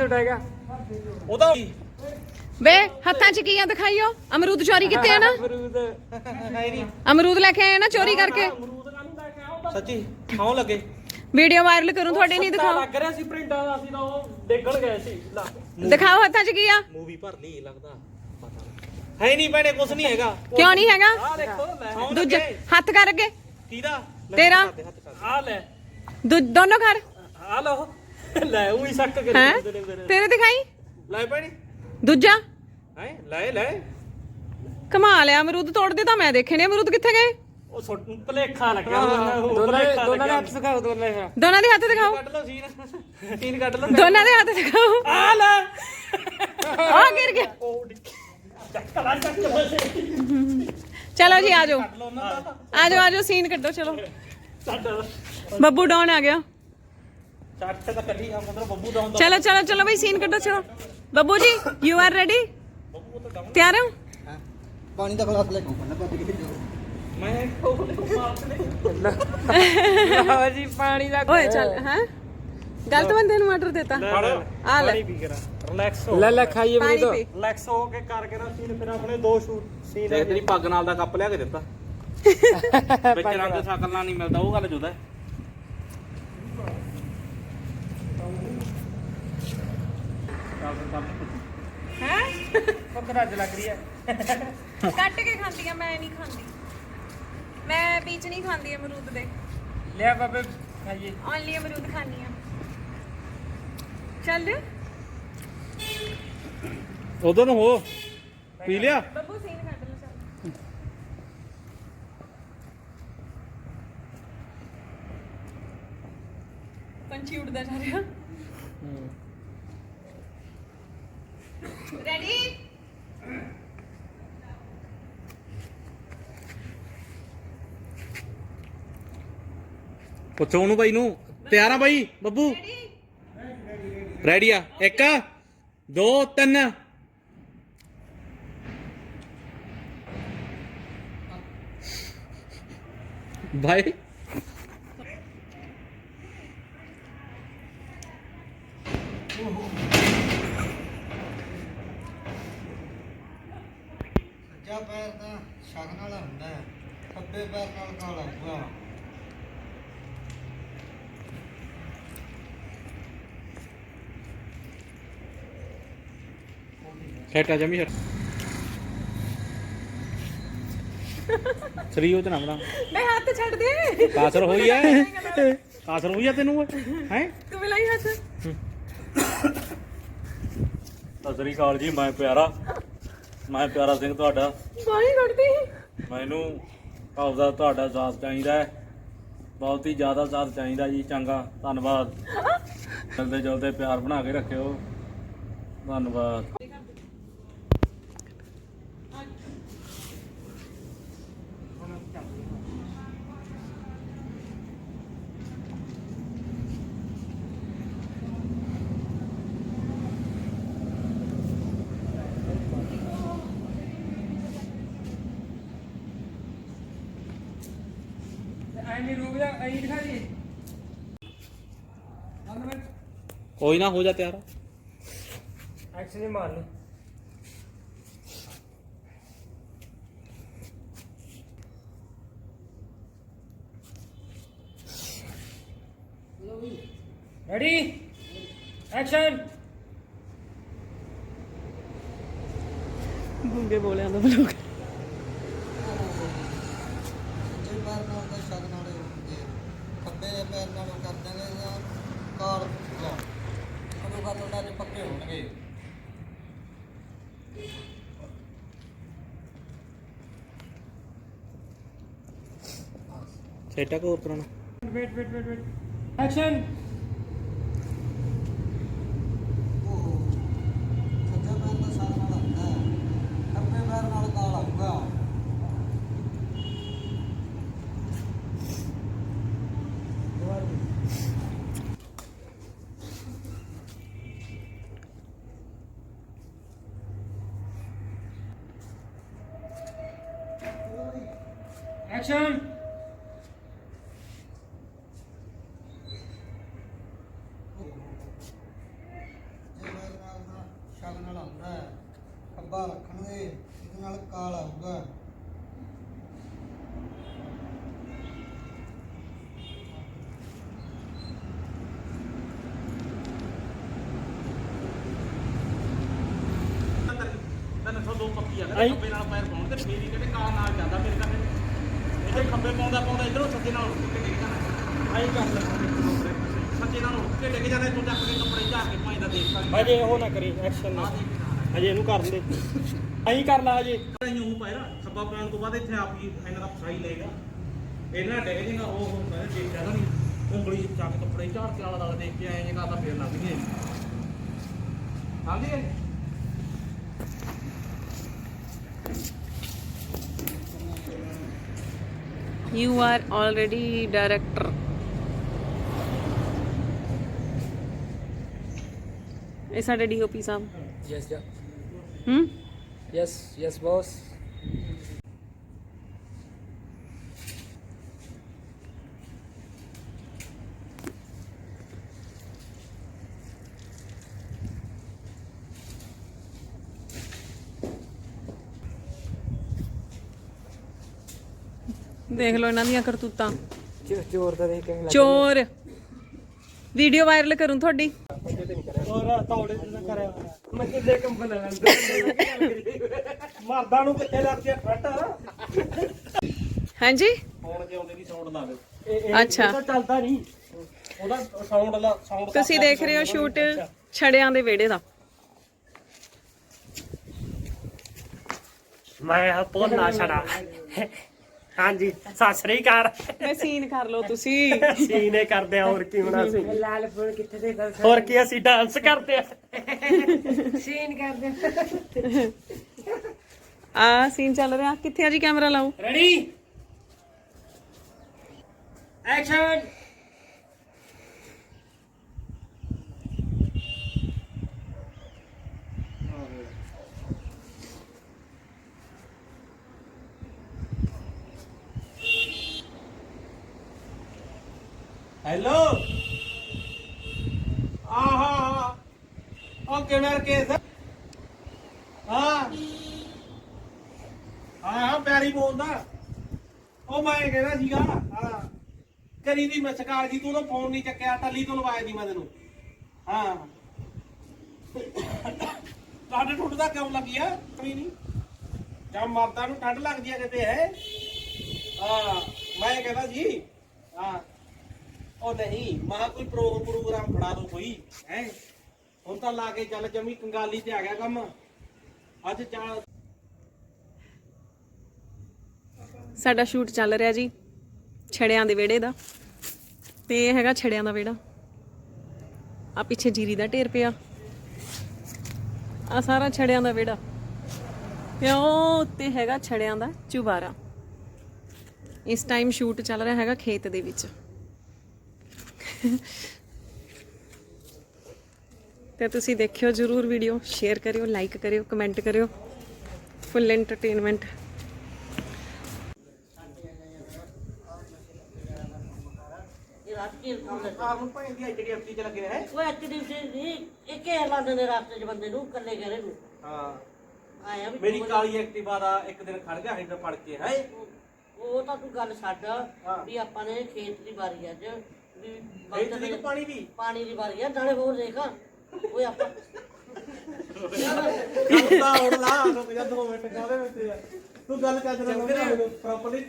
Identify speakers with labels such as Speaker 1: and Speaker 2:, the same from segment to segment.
Speaker 1: Suit ਹੈਗਾ।
Speaker 2: ਉਹਦਾ
Speaker 3: ਵੇ ਹੱਥਾਂ 'ਚ ਕੀ ਆ ਦਿਖਾਈਓ? ਅਮਰੂਦ ਚੋਰੀ ਕੀਤੇ ਆ ਨਾ?
Speaker 1: ਅਮਰੂਦ।
Speaker 3: ਅਮਰੂਦ ਲੈ ਕੇ ਆਏ ਆ ਨਾ ਚੋਰੀ ਕਰਕੇ?
Speaker 1: ਅਮਰੂਦ ਕਾਹਨੂੰ ਲੈ ਕੇ ਆਇਆ
Speaker 2: ਸੱਚੀ ਖਾਉ ਲੱਗੇ?
Speaker 3: ਵੀਡੀਓ ਵਾਇਰਲ ਕਰੂੰ ਤੁਹਾਡੇ ਨਹੀਂ ਦਿਖਾਓ
Speaker 1: ਲੱਗ ਰਿਹਾ ਸੀ ਪ੍ਰਿੰਟਾਂ ਦਾ ਅਸੀਂ ਤਾਂ ਉਹ ਡੇਗਣ ਗਏ ਸੀ। ਲਾ।
Speaker 3: ਦਿਖਾਓ ਹੱਥਾਂ 'ਚ ਕੀ ਆ?
Speaker 2: ਮੂਵੀ ਭਰ ਲਈ ਲੱਗਦਾ। ਪਤਾ ਹੈ ਨਹੀਂ ਭੈਣੇ ਕੁਛ ਨਹੀਂ ਹੈਗਾ।
Speaker 3: ਕਿਉਂ ਨਹੀਂ ਹੈਗਾ?
Speaker 1: ਆ ਦੇਖੋ ਲੈ।
Speaker 3: ਦੂਜਾ ਹੱਥ ਕਰ ਅੱਗੇ।
Speaker 2: ਕਿਹਦਾ?
Speaker 3: ਤੇਰਾ?
Speaker 1: ਆ ਲੈ
Speaker 3: ਦੋਨੋਂ ਕਰ
Speaker 1: ਆ ਲਓ। ਲੈ ਉਹੀ ਸ਼ੱਕ ਕਰੀ
Speaker 3: ਹੈ?
Speaker 1: ਜਾਂਦੇ ਨੇ ਮੇਰੇ।
Speaker 3: ਤੇਰੇ ਦਿਖਾਈ?
Speaker 2: ਲੈ ਭੈਣੇ।
Speaker 3: ਦੂਜਾ।
Speaker 2: ਹੈ? ਲੈ ਲੈ।
Speaker 3: ਕਮਾ ਲਿਆ ਅਮਰੂਦ ਤੋੜਦੇ ਤਾਂ ਮੈਂ ਦੇਖੇ ਨੇ। ਅਮਰੂਦ ਕਿੱਥੇ ਗਏ?
Speaker 1: ਉਹ ਸੁੱਟ ਭਲੇਖਾ ਲੱਗਿਆ ਉਹ ਭੁਲੇਖਾ
Speaker 4: ਦੋਨਾਂ ਦੇ
Speaker 1: ਲੱਗਿਆ।
Speaker 4: ਹੱਥ ਸਿਖਾਓ ਦੋਨਾਂ ਦੇ
Speaker 3: ਦੋਨਾਂ ਦੇ ਹੱਥ ਦਿਖਾਓ।
Speaker 2: ਕੱਢ ਲਓ ਸੀਨ।
Speaker 1: ਸੀਨ ਕੱਢ ਲਓ।
Speaker 3: ਦੋਨਾਂ ਦੇ ਹੱਥ ਦਿਖਾਓ।
Speaker 1: ਆ ਲੈ।
Speaker 3: ਆ ਗਿਰ ਗਿਆ।
Speaker 1: ਉਹ ਡਿੱਗੀ। ਚੱਕ ਲਾ ਚੱਕ ਬਸੇ
Speaker 3: ਚਲੋ ਜੀ ਆਜੋ
Speaker 2: ਕੱਢ ਲਓ ਉਹਨਾਂ ਦਾ।
Speaker 3: ਆਜੋ ਆਜੋ ਸੀਨ ਕੱਢੋ ਚਲੋ।
Speaker 1: ਛੱਡ
Speaker 3: ਬੱਬੂ ਡਾਉਨ ਆ ਗਿਆ।
Speaker 2: ਚੱਟ ਤਾਂ ਕੱਢੀ ਆ ਮਤਲਬ ਬੱਬੂ ਦਾ ਹੁੰਦਾ।
Speaker 3: ਚਲੋ ਚਲੋ ਚਲੋ ਬਈ ਸੀਨ ਕੱਢੋ ਚਲੋ। ਬੱਬੂ ਜੀ ਯੂ ਆਰ ਰੈਡੀ ਤਿਆਰ ਹੋ?
Speaker 4: ਪਾਣੀ ਦਾ ਗਲਾਸ ਲੈ ਕੇ ਆਉਣਾ ਪੱਤ ਕੇ
Speaker 2: ਮੈਂ
Speaker 4: ਲਓ ਜੀ ਪਾਣੀ ਦਾ
Speaker 3: ਓਏ ਚੱਲ ਹੈ? ਗਲਤ ਬੰਦੇ ਨੂੰ ਆਰਡਰ ਦਿੱਤਾ। ਆ ਲੈ।
Speaker 1: ਪਾਣੀ ਪੀ ਕੇ ਰਿਲੈਕਸ ਹੋ।
Speaker 4: ਲੈ ਲੈ ਖਾਈਏ ਅਮਰੂਦ
Speaker 3: ਪੀ।
Speaker 1: ਰਿਲੈਕਸ ਹੋ ਕੇ ਕਰਕੇ ਨਾ ਸੀਨ ਫਿਰ ਆਪਣੇ ਦੋ ਸ਼ੂਟ ਸੀਨ
Speaker 2: ਤੇ ਤੇਰੀ ਪੱਗ ਨਾਲ ਦਾ ਕੱਪ ਲਿਆ ਕੇ ਦਿੱਤਾ। ਵਿੱਚ ਰੰਗ ਸ਼ਕਲ ਨਾਲ ਨਹੀਂ ਮਿਲਦਾ ਉਹ ਗੱਲ ਜੁਦਾ
Speaker 3: ਹੈ।
Speaker 1: ਭੁੱਖ ਰੱਜ ਲੱਗ ਰਹੀ ਹੈ।
Speaker 3: ਕੱਟ ਕੇ ਖਾਂਦੀ ਆ ਮੈਂ ਨਹੀਂ ਖਾਂਦੀ। ਮੈਂ ਵਿੱਚ ਨਹੀਂ ਖਾਂਦੀ ਅਮਰੂਦ ਦੇ।
Speaker 1: ਲਿਆ ਬਾਬੇ ਖਾਈਏ।
Speaker 3: ਓਨਲੀ ਅਮਰੂਦ ਖਾਂਦੀ ਆ। ਚੱਲ।
Speaker 2: ਉਦੋਂ ਨੂੰ ਹੋ। ਪੀ ਲਿਆ?
Speaker 3: ਬੱਬੂ ਸੀਨ ਕੱਢ ਲਓ ਚੱਲ ਪੰਛੀ ਉੱਡਦਾ ਜਾ ਰਿਹਾ। ਰੈਡੀ
Speaker 2: ਪੁੱਛੋ ਉਹਨੂੰ ਬਾਈ ਨੂੰ। ਤਿਆਰ ਆ ਬਾਈ ਬੱਬੂ? ਰੈਡੀ ਆ। ਇੱਕ ਦੋ ਤਿੰਨ। ਬਾਈ।
Speaker 4: ਸੱਜਾ ਪੈਰ ਤਾਂ ਸ਼ਗਨ ਵਾਲਾ ਹੁੰਦਾ ਹੈ ਨਾਲ ਕਾਲਾ ਹੋਊਗਾ
Speaker 2: ਖੇਟਾ ਜਮੀ ਛੱਡ ਸਰੀ ਉਹ ਤੇ ਨਾ ਬਣਾ।
Speaker 3: ਮੈਂ ਹੱਥ ਛੱਡ ਦੇ।
Speaker 2: ਕਾਸਰ ਹੋਈ ਐ। ਕਾਸਰ ਹੋਈ ਐ ਤੈਨੂੰ ਹੈ?
Speaker 3: ਤੂੰ ਮਿਲਾਈ ਹੱਥ।
Speaker 2: ਸਤਿ ਸ੍ਰੀ ਅਕਾਲ ਜੀ ਮੈਂ ਪਿਆਰਾ। ਮੈਂ ਪਿਆਰਾ ਸਿੰਘ ਤੁਹਾਡਾ।
Speaker 3: ਪਾਣੀ ਕੱਢਦੀ
Speaker 2: ਮੈਨੂੰ ਆਪਦਾ ਤੁਹਾਡਾ ਸਾਥ ਚਾਹੀਦਾ ਹੈ। ਬਹੁਤ ਹੀ ਜ਼ਿਆਦਾ ਸਾਥ ਚਾਹੀਦਾ ਜੀ, ਚੰਗਾ। ਧੰਨਵਾਦ। ਜਲਦੇ ਜਲਦੇ ਪਿਆਰ ਬਣਾ ਕੇ ਰੱਖਿਓ। ਧੰਨਵਾਦ।
Speaker 4: ਐਂ ਨਹੀਂ ਰੁਕ ਜਾ ਐਂ ਦਿਖਾ ਦੀ
Speaker 2: ਕੋਈ ਨਾ ਹੋ ਜਾ ਤਿਆਰ।
Speaker 1: ਐਕਸ਼ਨ ਹੀ ਮਾਰ ਲਈ ਰੈਡੀ ਐਕਸ਼ਨ
Speaker 3: ਗੁੰਗੇ ਬੋਲਿਆਂ ਦਾ ਬਲੋਗ
Speaker 4: ਸੱਜੇ ਪੈਰ ਨਾਲ ਤਾਂ ਸ਼ਗਨ ਵਾਲੇ ਹੁੰਦੇ ਆ। ਨਾਲ ਉਹ ਕਰ ਦਾਂਗੇ ਜਾਂ ਕਾਲ ਹੋਊਗਾ ਕਦੋਂ ਕਾ ਤੁਹਾਡਾ ਜੇ ਪੱਕੇ ਹੋਣਗੇ?
Speaker 2: ਸੇਟਾ ਕੋ ਉਤਰਨਾ
Speaker 1: wait wait
Speaker 4: wait wait action action ਸ਼ਗਨ ਨਾਲ
Speaker 2: ਦੋ ਪੱਕੀ ਆ ਪੈਰ ਪਾਉਣ ਤੇ ਫੇਰ ਕਹਿੰਦੇ ਕਾਲ ਨਾਲ ਜਾਂਦਾ ਮੇਰੇ ਘਰ ਤਾਂ ਖੱਬੇ ਪਾਉਂਦਾ ਪਾਉਂਦਾ ਇਧਰੋਂ ਸੱਜੇ ਨਾਲ ਉੱਠ ਕੇ ਡਿੱਗ ਜਾਣਾ। ਆਈ ਕਰ ਲੈ ਸੱਜੇ ਨਾਲ ਉੱਠ ਕੇ ਡਿੱਗ ਜਾਣਾ ਤੂੰ ਚੱਕ ਕੇ ਕੱਪੜੇ ਝਾੜ ਕੇ ਪਾਈ ਦਾ ਦੇਖ ਸਕਦਾ
Speaker 1: ਅਜੇ ਉਹ ਨਾ ਕਰੀ ਐਕਸ਼ਨ ਨਾ। ਅਜੇ ਇਹਨੂੰ ਕਰਨ ਦੇ। ਐਂ ਕਰ ਲਾ ਅਜੇ
Speaker 2: ਯੂੰ ਪਾਇਰਾ ਖੱਬਾ ਪਾਉਣ ਤੋਂ ਬਾਅਦ ਇੱਥੇ ਆਪ ਹੀ ਇਹਨਾਂ ਦਾ ਫਸਾਈ ਲਏਗਾ ਇਹਨਾਂ ਡਿੱਗ ਜੇਗਾ ਉਹ ਉਹ ਮੈਂ ਦੇਖ ਜਾਗਾ ਨਹੀਂ ਉਂਗਲੀ ਚੱਕ ਕੱਪੜੇ ਝਾੜ ਕੇ ਆਲਾ ਦਾਲਾ ਦੇਖ ਕੇ ਆਏ ਜੇ ਕਰਦਾ ਫੇਰ ਲੱਗ ਗਏ ਹਾਂਜੀ?
Speaker 3: You are already director. ਇਹ ਸਾਡੇ ਡੀਓਪੀ ਸਾਹਿਬ
Speaker 1: yes
Speaker 3: hmm
Speaker 1: yes yes boss
Speaker 3: ਦੇਖ ਲਓ ਇਹਨਾਂ ਦੀਆਂ ਕਰਤੂਤਾਂ।
Speaker 1: ਚੋਰ ਦਾ ਦੇਖ ਕੇ
Speaker 3: ਚੋਰ। ਵੀਡੀਓ ਵਾਇਰਲ ਕਰੂੰ ਤੁਹਾਡੀ।
Speaker 1: ਹੋਰ ਤੌੜੇ ਨਾ ਕਰਿਆ ਮੈਂ ਕਿੱਲੇ ਕੰਬਲ ਲੈਂਦਾ। ਮਰਦਾਂ ਨੂੰ ਕਿੱਥੇ ਲੱਗਦੇ ਫੱਟ?
Speaker 3: ਹਾਂਜੀ?
Speaker 2: ਫੋਨ ਕੇ ਆਉਂਦੇ ਦੀ ਸਾਊਂਡ ਲਾ ਦੇ
Speaker 3: ਅੱਛਾ।
Speaker 1: ਇਹ ਤਾਂ ਚੱਲਦਾ ਨਹੀਂ।
Speaker 2: ਉਹਦਾ ਸਾਊਂਡ ਲਾ ਸਾਊਂਡ
Speaker 3: ਤੁਸੀਂ ਦੇਖ ਰਹੇ ਹੋ ਸ਼ੂਟ ਛੜਿਆਂ ਦੇ ਵਿਹੜੇ ਦਾ।
Speaker 1: ਮੈਂ ਪੋਨਾ ਛੜਾ। ਹਾਂਜੀ ਸਤਿ ਸ੍ਰੀ ਅਕਾਲ।
Speaker 3: ਮੈਂ ਸੀਨ ਕਰ ਲਓ ਤੁਸੀਂ।
Speaker 1: ਸੀਨੇ ਕਰਦੇ ਆ ਹੋਰ ਕੀ ਹੋਣਾ ਸੀ? ਲਾਲ ਫੁੱਲ ਕਿੱਥੇ ਦੇ ਹੋਰ ਕੀ ਅਸੀਂ ਡਾਂਸ ਕਰਦੇ ਆ? ਸੀਨ ਕਰਦੇ
Speaker 3: ਆ। ਸੀਨ ਚੱਲ ਰਿਹਾ। ਕਿੱਥੇ ਆ ਜੀ ਕੈਮਰਾ ਲਾਓ?
Speaker 1: ਰੈਡੀ ਐਕਸ਼ਨ
Speaker 2: ਹੈਲੋ ਆਹਾ ਉਹ ਕਿਵੇਂ ਕੇਸ ਹਾਂ। ਹਾਂ ਹਾਂ, ਪਿਆਰੀ ਬੋਲਦਾ ਉਹ ਮੈਂ ਕਹਿੰਦਾ ਸੀਗਾ, ਹਾਂ। ਕਰੀ ਦੀ ਮੈਂ ਜੀ ਤੂੰ ਤਾਂ ਫੋਨ ਨਹੀਂ ਚੱਕਿਆ ਟੱਲੀ ਤੋਂ ਲਵਾਇਆ ਦੀ ਮੈਂ ਤੈਨੂੰ। ਹਾਂ। ਤੁਹਾਡੇ ਠੁੱਡ ਦਾ ਕਿਉਂ ਲੱਗੀ ਆ? ਕੋਈ ਨਹੀਂ। ਜਾਂ ਮਰਦਾਂ ਨੂੰ ਠੰਡ ਲੱਗਦੀ ਆ ਕਿਤੇ ਹੈ ਹਾਂ, ਮੈਂ ਕਹਿੰਦਾ ਜੀ ਹਾਂ। ਉਹ ਨਹੀਂ, ਮਾ ਕੋਈ ਪ੍ਰੋ ਪ੍ਰੋਗਰਾਮ ਫੜਾ ਦੋ ਕੋਈ, ਹੈ। ਹੁਣ ਤਾਂ ਲਾ ਕੇ ਚੱਲ ਜਮੀ ਕੰਗਾਲੀ ਤੇ ਆ ਗਿਆ ਕੰਮ। ਅੱਜ ਚਾਹ
Speaker 3: ਸਾਡਾ ਸ਼ੂਟ ਚੱਲ ਰਿਹਾ ਜੀ, ਛੜਿਆਂ ਦੇ ਵਿਹੜੇ ਦਾ। ਤੇ ਇਹ ਹੈਗਾ ਛੜਿਆਂ ਦਾ ਵਿਹੜਾ। ਆ ਪਿੱਛੇ ਜੀਰੀ ਦਾ ਢੇਰ ਪਿਆ। ਆ ਸਾਰਾ ਛੜਿਆਂ ਦਾ ਵਿਹੜਾ। ਤੇ ਉਹ ਉੱਤੇ ਹੈਗਾ ਛੜਿਆਂ ਦਾ ਚੁਬਾਰਾ। ਇਸ ਟਾਈਮ ਸ਼ੂਟ ਚੱਲ ਰਿਹਾ ਹੈਗਾ ਖੇਤ ਦੇ ਵਿੱਚ। ਤੇ ਤੁਸੀਂ ਦੇਖਿਓ ਜਰੂਰ ਵੀਡੀਓ ਸ਼ੇਅਰ ਕਰਿਓ ਲਾਈਕ ਕਰਿਓ ਕਮੈਂਟ ਕਰਿਓ। ਫੁੱਲ ਐਂਟਰਟੇਨਮੈਂਟ
Speaker 2: ਆਪ ਨੂੰ ਭਾਈ ਦੀ ਜਿਹੜੀ ਐਫਟੀ ਚ ਲੱਗੇ ਹੈ
Speaker 5: ਉਹ ਇੱਕ ਦਿਨ ਸੀ ਇੱਕ ਹੀ ਲਾਉਂਦੇ ਨੇ ਰਾਸਤੇ 'ਚ ਬੰਦੇ ਨੂੰ ਇਕੱਲੇ ਘਰੇ ਨੂੰ।
Speaker 2: ਹਾਂ।
Speaker 5: ਆਇਆ ਵੀ
Speaker 2: ਮੇਰੀ ਕਾਲੀ ਐਕਟਿਵਾ ਦਾ ਇੱਕ ਦਿਨ ਖੜ ਗਿਆ ਹੈਂਡਲ ਫੜ ਕੇ ਹੈ।
Speaker 5: ਉਹ ਤਾਂ ਤੂੰ ਗੱਲ ਛੱਡ। ਵੀ ਆਪਾਂ ਨੇ ਖੇਤ ਦੀ ਵਾਰੀ ਅੱਜ ਵੀ
Speaker 2: ਇਹ ਤੇ ਪਾਣੀ ਦੀ?
Speaker 5: ਪਾਣੀ ਦੀ ਵਾਰੀ ਆ ਨਾਲੇ ਹੋਰ ਦੇਖ। ਓਏ ਆਪਾਂ।
Speaker 2: ਗੱਲਦਾ ਹੁਣ ਲਾ ਰੁਕ ਜਾ 2 ਮਿੰਟ ਕਾਹਦੇ ਵਿੱਚ ਆ? ਤੂੰ ਗੱਲ ਚੱਜ ਨਾਲ ਕਰੋ ਪ੍ਰੋਪਰਲੀ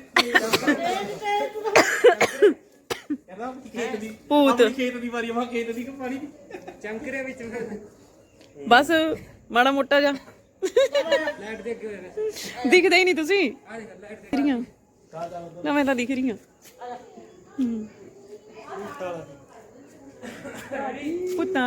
Speaker 2: ਕਹਿੰਦਾ ਆਪਣੀ ਖੇਤ ਦੀ
Speaker 3: ਭੂਤ।
Speaker 2: ਆਪਣੀ ਖੇਤ ਦੀ ਵਾਰੀ ਆ, ਮੈਂ ਕਿਹਾ ਖੇਤ ਦੀ ਕਿ ਪਾਣੀ ਦੀ
Speaker 1: ਚਮਕਰੇ ਵਿੱਚ
Speaker 3: ਬਸ ਮਾੜਾ ਮੋਟਾ ਜਾ
Speaker 1: ਲਾਈਟ ਦੇ ਅੱਗੇ ਹੋਇਆ
Speaker 3: ਦਿਖਦੇ ਹੀ ਨਹੀਂ ਤੁਸੀਂ।
Speaker 1: ਆ ਦੇਖ ਲਾਈਟ
Speaker 3: ਦਿਖ। ਰਹੀਆਂ। ਨਾ ਮੈਂ ਤਾਂ ਦਿਖ ਰਹੀ ਹਾਂ ਹੂੰ। ਪੁੱਤਾਂ